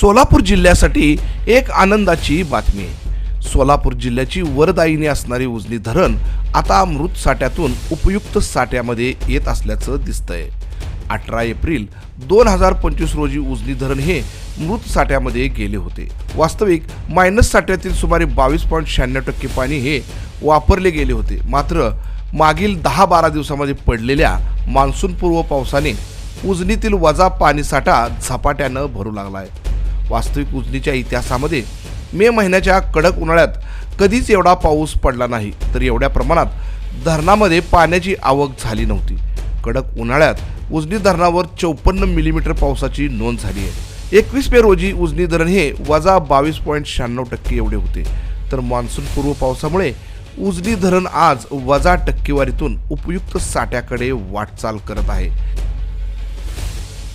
सोलापूर जिल्ह्यासाठी एक आनंदाची बातमी. आहे सोलापूर जिल्ह्याची वरदायिनी असणारी उजनी धरण आता मृत साठ्यातून उपयुक्त साठ्यामध्ये येत असल्याचं दिसतंय. अठरा एप्रिल दोन हजार पंचवीस रोजी उजनी धरण हे मृत साठ्यामध्ये गेले होते. वास्तविक मायनस साठ्यातील सुमारे बावीस पॉईंट शहाण्णव टक्के पाणी हे वापरले गेले होते. मात्र मागील दहा बारा दिवसामध्ये पडलेल्या मान्सूनपूर्व पावसाने उजनीतील वजा पाणीसाठा झपाट्यानं भरू लागला आहे वास्तविक उजनीच्या इतिहासामध्ये मे महिन्याच्या कडक उन्हाळ्यात कधीच एवढा पाऊस पडला नाही तर एवढ्या प्रमाणात धरणामध्ये पाण्याची आवक झाली नव्हती. कडक उन्हाळ्यात उजनी धरणावर चौपन्न मिलीमीटर पावसाची नोंद झाली आहे. एकवीस मे रोजी उजनी धरण हे वजा बावीस पॉईंट शहाण्णव टक्के एवढे होते. तर मान्सूनपूर्व पावसामुळे उजनी धरण आज वजा टक्केवारीतून उपयुक्त साठ्याकडे वाटचाल करत आहे.